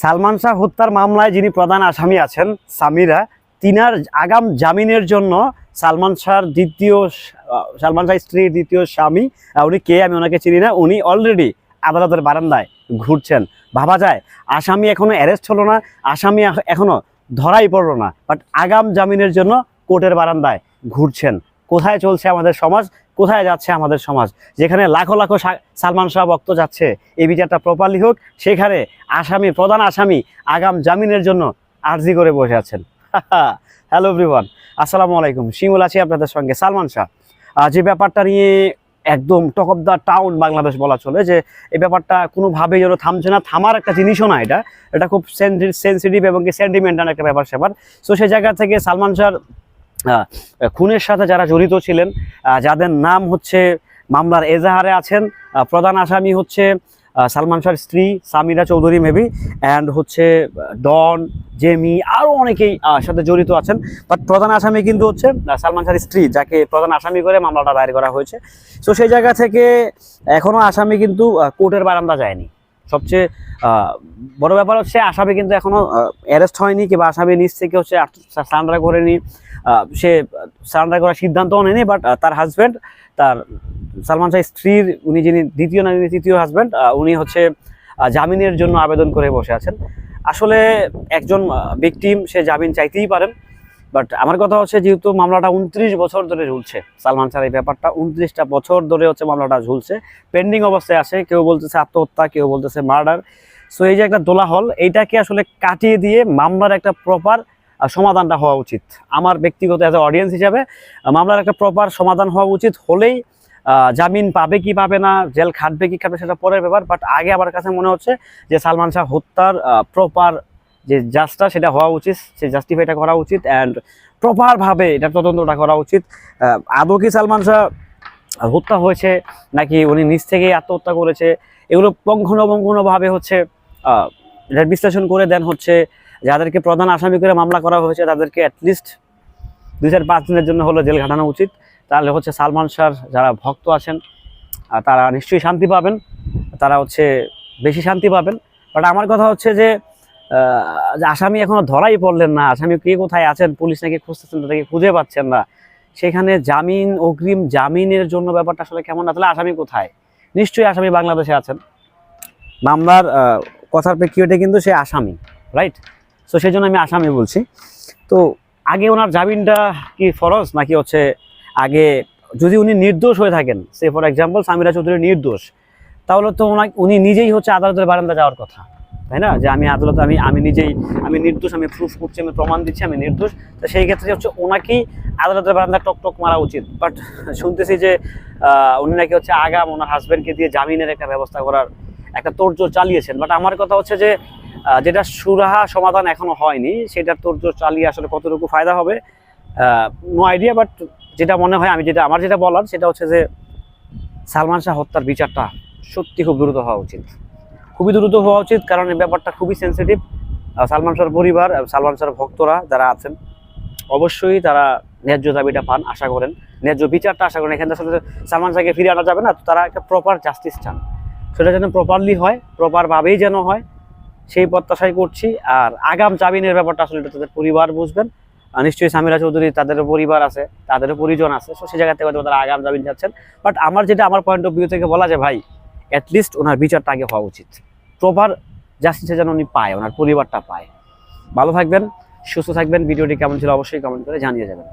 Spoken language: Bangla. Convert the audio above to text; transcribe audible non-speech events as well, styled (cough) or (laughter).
সালমান শাহ হত্যার মামলায় যিনি প্রধান আসামি আছেন, সামিরা, তিনার আগাম জামিনের জন্য সালমান শাহর দ্বিতীয় সালমান শাহ স্ত্রীর দ্বিতীয় স্বামী উনি কে আমি ওনাকে চিনি না, উনি অলরেডি আদালতের বারান্দায় ঘুরছেন। ভাবা যায়, আসামি এখনও অ্যারেস্ট হলো না, আসামি এখ- এখনও ধরাই পড়ল না বাট আগাম জামিনের জন্য কোর্টের বারান্দায় ঘুরছেন। কোথায় চলছে আমাদের সমাজ কোথায় যাচ্ছে আমাদের সমাজ? যেখানে লাখো লাখো সালমান শাহ ভক্ত যাচ্ছে এই বিচারটা প্রপারলি হোক সেখানে আসামি প্রধান আসামি আগাম জামিনের জন্য আর্জি করে বসে আছেন। (laughs) হ্যালো এভরিওয়ান আসসালামু আলাইকুম। শিমুল আছি আপনাদের সঙ্গে সালমান শাহ। যে ব্যাপারটা নিয়ে একদম talk of the town Bangladesh বলা চলে যে এই ব্যাপারটা কোনোভাবেই যেন থামছে না থামার একটা জিনিসও না এটা। এটা খুব সেন্সিটিভ এবং কি সেন্টিমেন্টাল একটা ব্যাপার স্যাপার সো সেই জায়গা থেকে সালমান আহ, খুনের সাথে যারা জড়িত ছিলেন যাদের নাম হচ্ছে মামলার এজাহারে আছেন প্রধান আসামি হচ্ছে সালমান শাহর স্ত্রী সামিরা চৌধুরী মেবি অ্যান্ড হচ্ছে ডন, জেমি আরও অনেকেই সাথে জড়িত আছেন। বাট প্রধান আসামি কিন্তু হচ্ছে সালমান শাহর স্ত্রী, যাকে প্রধান আসামি করে মামলাটা দায়ের করা হয়েছে। সো সেই জায়গা থেকে এখনও আসামি কিন্তু কোর্টের বারান্দা যায়নি। সবচেয়ে বড় ব্যাপার হচ্ছে আসামি কিন্তু এখনও অ্যারেস্ট হয়নি কিংবা আসামি নিজ থেকে হচ্ছে সারেন্ডার করেনি। সে সারেন্ডার করার সিদ্ধান্তও নেয়নি বাট তার হাজব্যান্ড তার সালমান শাহ স্ত্রীর, উনি যিনি দ্বিতীয় না, যিনি তৃতীয় হাজব্যান্ড উনি হচ্ছে জামিনের জন্য আবেদন করে বসে আছেন। আসলে একজন ভিকটিম সে জামিন চাইতেই পারেন। বাট আমার কথা হচ্ছে যেহেতু মামলাটা উনত্রিশ বছর ধরে ঝুলছে, সালমান শাহর এই ব্যাপারটা উনত্রিশটা বছর ধরে হচ্ছে মামলাটা ঝুলছে। পেন্ডিং অবস্থায় আছে কেউ বলতেছে আত্মহত্যা, কেউ বলতেছে মার্ডার সো এই যে একটা দোলাহল, এইটাকে আসলে কাটিয়ে দিয়ে মামলার একটা প্রপার সমাধানটা হওয়া উচিত। আমার ব্যক্তিগত অ্যাজ অডিয়েন্স হিসাবে মামলার একটা প্রপার সমাধান হওয়া উচিত হলেই জামিন পাবে কি পাবে না, জেল খাটবে কি খাটবে সেটা পরের ব্যাপার। বাট আগে আমার কাছে মনে হচ্ছে যে সালমান শাহ হত্যার প্রপার যে জাজটা সেটা হওয়া উচিত সেই জাস্টিফাইটা করা উচিত অ্যান্ড প্রপারভাবে এটা তদন্তটা করা উচিত। আদৌ কি সালমান শাহ হত্যা হয়েছে নাকি উনি নিজ থেকেই আত্মহত্যা করেছে? এগুলো পঙ্খানুপঙ্খানুভাবে হচ্ছে এটা বিশ্লেষণ করে দেন হচ্ছে, যাদেরকে প্রধান আসামি করে মামলা করা হয়েছে, তাদেরকে অ্যাটলিস্ট দুই চার পাঁচ দিনের জন্য হলো জেল খাটানো উচিত। তাহলে হচ্ছে সালমান শাহর যারা ভক্ত আছেন তারা নিশ্চয়ই শান্তি পাবেন, তারা হচ্ছে বেশি শান্তি পাবেন। বাট আমার কথা হচ্ছে যে আসামি এখনও ধরাই পড়লেন না। আসামি কে কোথায় আছেন? পুলিশ নাকি খুঁজতেছেন, তাদেরকে খুঁজে পাচ্ছেন না। সেখানে জামিন, অগ্রিম জামিনের জন্য ব্যাপারটা আসলে কেমন না? তাহলে আসামি কোথায়? নিশ্চয়ই আসামি বাংলাদেশে আছেন। মামলার কথার প্রেক্ষিতে কিন্তু সে আসামি রাইট সো সেই জন্য আমি আসামি বলছি। তো আগে ওনার জামিনটা কি ফরজ? নাকি হচ্ছে আগে যদি উনি নির্দোষ হয়ে থাকেন সে ফর এক্সাম্পল সামিরা চৌধুরী নির্দোষ, তাহলে তো উনি নিজেই হচ্ছে আদালতের বারান্দা যাওয়ার কথা। তাই না? যে আমি আদালত, আমি আমি নিজেই, আমি নির্দোষ, আমি প্রুফ করছি, আমি প্রমাণ দিচ্ছি, আমি নির্দোষ। তো সেই ক্ষেত্রে হচ্ছে ওনাকেই আদালতের বারান্দা টক টক মারা উচিত। বাট শুনতেছি যে উনি নাকি হচ্ছে আগাম ওনার হাজব্যান্ডকে দিয়ে জামিনের একটা ব্যবস্থা করার একটা তোড়জোড় চালিয়েছেন। বাট আমার কথা হচ্ছে যে যেটা সুরাহা সমাধান এখনও হয়নি সেটা তোড়জোড় চালিয়ে আসলে কতটুকু ফায়দা হবে নো আইডিয়া বাট যেটা মনে হয়, আমি যেটা, আমার যেটা বলার, সেটা হচ্ছে যে, সালমান শাহ হত্যার বিচারটা সত্যি খুব দ্রুত হওয়া উচিত। খুবই দ্রুত হওয়া উচিত, কারণ এই ব্যাপারটা খুবই সেন্সিটিভ সালমান শাহর পরিবার সালমান শাহর ভক্তরা যারা আছেন, অবশ্যই তারা ন্যায্য দাবিটা পান, আশা করেন। ন্যায্য বিচারটা আশা করেন। এখানে আসলে সালমান শাহকে ফিরে আনা যাবে না, তো তারা একটা প্রপার জাস্টিস চান। সেটা যেন প্রপারলি হয় প্রপারভাবেই যেন হয়, সেই প্রত্যাশাই করছি। আর আগাম জামিনের ব্যাপারটা আসলে তাদের পরিবার বুঝবেন। নিশ্চয়ই সামিরা চৌধুরী তাদেরও পরিবার আছে, তাদেরও পরিজন আছে সো সেই জায়গা থেকে তারা আগাম জামিন চাচ্ছেন বাট আমার যেটা, আমার পয়েন্ট অফ ভিউ থেকে বলা যায়, ভাই অ্যাটলিস্ট ওনার বিচারটা আগে হওয়া উচিত। প্রপার জাস্টিসটা যেন উনি পায়, ওনার পরিবারটা পায়। ভালো থাকবেন, সুস্থ থাকবেন, ভিডিওটি কেমন ছিল অবশ্যই কমেন্ট করে জানিয়ে যাবেন।